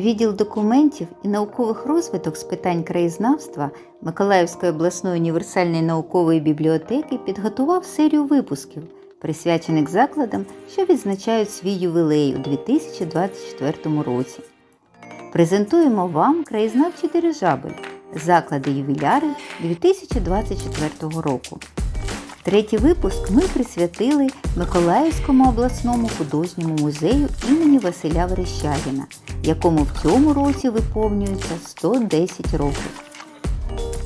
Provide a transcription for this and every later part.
Відділ документів і наукових розвиток з питань краєзнавства Миколаївської обласної універсальної наукової бібліотеки підготував серію випусків, присвячених закладам, що відзначають свій ювілей у 2024 році. Презентуємо вам краєзнавчий дирижабель заклади ювіляри 2024 року. Третій випуск ми присвятили Миколаївському обласному художньому музею імені Василя Верещагіна, якому в цьому році виповнюється 110 років.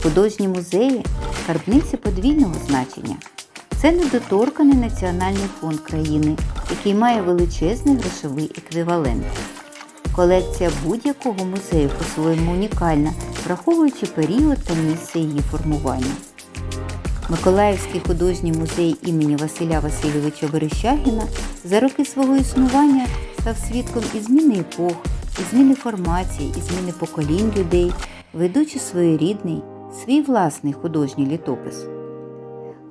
Художні музеї скарбниці подвійного значення. Це недоторканий національний фонд країни, який має величезний грошовий еквівалент. Колекція будь-якого музею по-своєму унікальна, враховуючи період та місце її формування. Миколаївський художній музей імені Василя Васильовича Верещагіна за роки свого існування став свідком і зміни епох, і зміни формації, і зміни поколінь людей, ведучи своєрідний, свій власний художній літопис.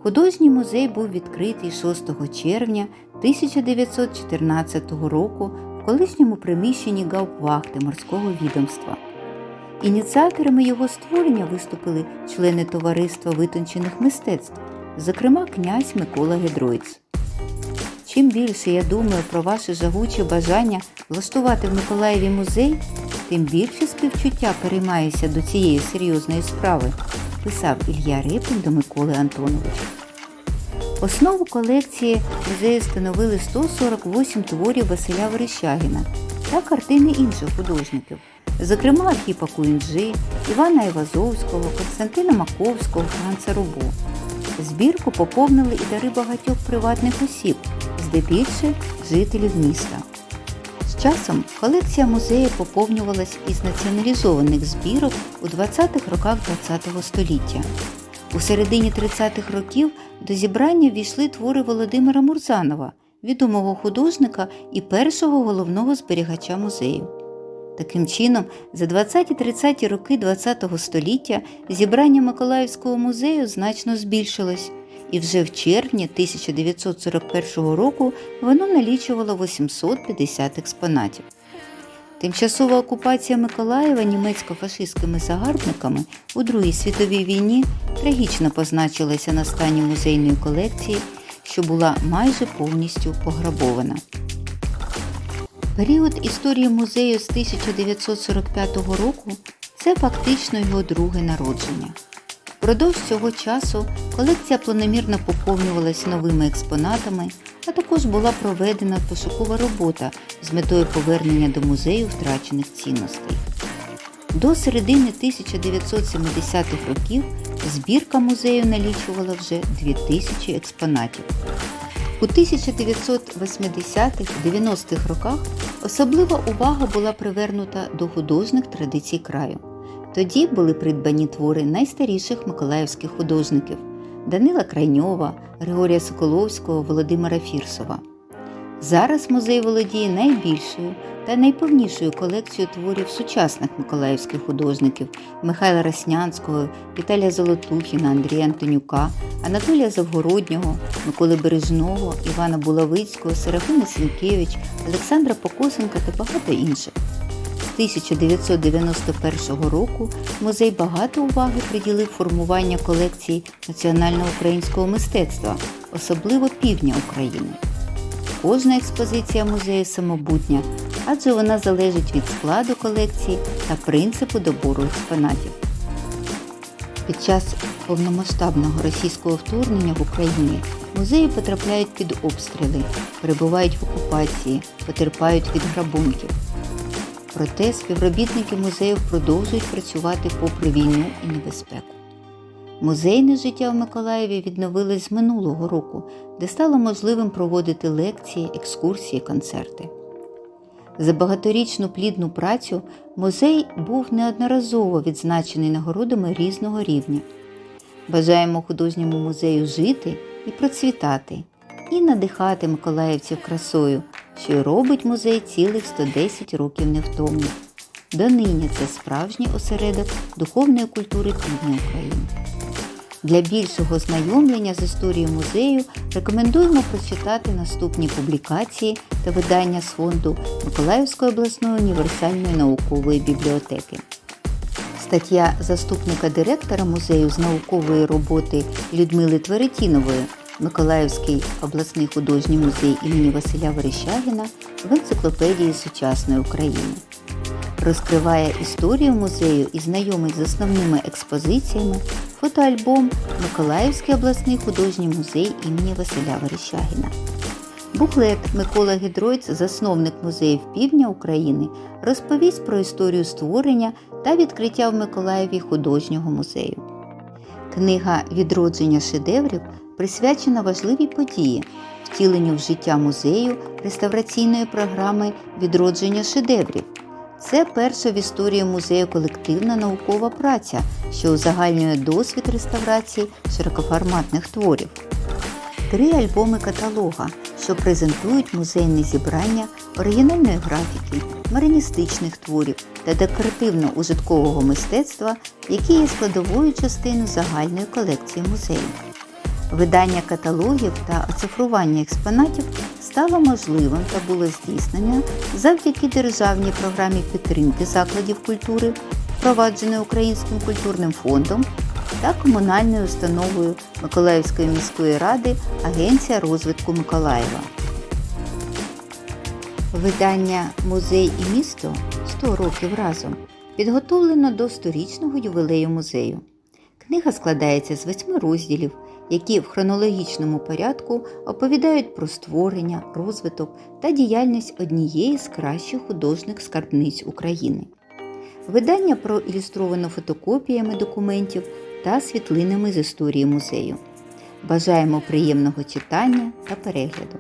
Художній музей був відкритий 6 червня 1914 року в колишньому приміщенні Гауптвахти морського відомства. Ініціаторами його створення виступили члени товариства витончених мистецтв, зокрема князь Микола Гедройц. Чим більше я думаю про ваше жагуче бажання влаштувати в Миколаєві музей, тим більше співчуття переймаюся до цієї серйозної справи, писав Ілья Рипин до Миколи Антоновича. Основу колекції музею становили 148 творів Василя Верещагіна та картини інших художників, зокрема Архіпа Куінджи, Івана Івазовського, Константина Маковського, Франца Рубо. Збірку поповнили і дари багатьох приватних осіб, здебільше жителів міста. З часом колекція музею поповнювалась із націоналізованих збірок у 20-х роках ХХ століття. У середині 30-х років до зібрання ввійшли твори Володимира Мурзанова, відомого художника і першого головного зберігача музею. Таким чином, за 20-30 роки ХХ століття зібрання Миколаївського музею значно збільшилось, і вже в червні 1941 року воно налічувало 850 експонатів. Тимчасова окупація Миколаєва німецько-фашистськими загарбниками у Другій світовій війні трагічно позначилася на стані музейної колекції, що була майже повністю пограбована. Період історії музею з 1945 року це фактично його друге народження. Впродовж цього часу колекція планомірно поповнювалася новими експонатами, а також була проведена пошукова робота з метою повернення до музею втрачених цінностей. До середини 1970-х років збірка музею налічувала вже 2000 експонатів. У 1980-90-х роках особлива увага була привернута до художніх традицій краю. Тоді були придбані твори найстаріших миколаївських художників Данила Крайньова, Григорія Соколовського, Володимира Фірсова. Зараз музей володіє найбільшою та найповнішою колекцією творів сучасних миколаївських художників Михайла Раснянського, Віталія Золотухіна, Андрія Антонюка, Анатолія Завгороднього, Миколи Бережного, Івана Булавицького, Серафіми Сенкевич, Олександра Покосенка та багато інших. З 1991 року музей багато уваги приділив формуванню колекції національного українського мистецтва, особливо півдня України. Кожна експозиція музею самобутня, адже вона залежить від складу колекції та принципу добору експонатів. Під час повномасштабного російського вторгнення в Україні музеї потрапляють під обстріли, перебувають в окупації, потерпають від грабунків. Проте співробітники музею продовжують працювати попри війну і небезпеку. Музейне життя в Миколаєві відновилось з минулого року, де стало можливим проводити лекції, екскурсії, концерти. За багаторічну плідну працю музей був неодноразово відзначений нагородами різного рівня. Бажаємо художньому музею жити і процвітати, і надихати миколаївців красою, що й робить музей цілих 110 років невтомно. Донині це справжній осередок духовної культури півдня України. Для більшого знайомлення з історією музею рекомендуємо прочитати наступні публікації та видання з фонду Миколаївської обласної універсальної наукової бібліотеки. Стаття заступника директора музею з наукової роботи Людмили Тверетінової Миколаївський обласний художній музей імені Василя Верещагіна в енциклопедії сучасної України. Розкриває історію музею і знайомить з основними експозиціями фотоальбом Миколаївський обласний художній музей імені Василя Верещагіна. Буклет Микола Гідройц, засновник музеїв Півдня України, розповість про історію створення та відкриття в Миколаєві художнього музею. Книга Відродження шедеврів присвячена важливій події, втіленню в життя музею реставраційної програми Відродження шедеврів. Це перша в історії музею колективна наукова праця, що узагальнює досвід реставрації широкоформатних творів. Три альбоми каталога, що презентують музейне зібрання оригінальної графіки, мариністичних творів та декоративно-ужиткового мистецтва, які є складовою частиною загальної колекції музею. Видання каталогів та оцифрування експонатів стало можливим та було здійснено завдяки державній програмі підтримки закладів культури, впровадженої Українським культурним фондом та комунальною установою Миколаївської міської ради Агенція розвитку Миколаєва. Видання Музей і місто 100 років разом підготовлено до 100-річного ювілею музею. Книга складається з восьми розділів, які в хронологічному порядку оповідають про створення, розвиток та діяльність однієї з кращих художніх скарбниць України. Видання проілюстровано фотокопіями документів та світлинами з історії музею. Бажаємо приємного читання та перегляду!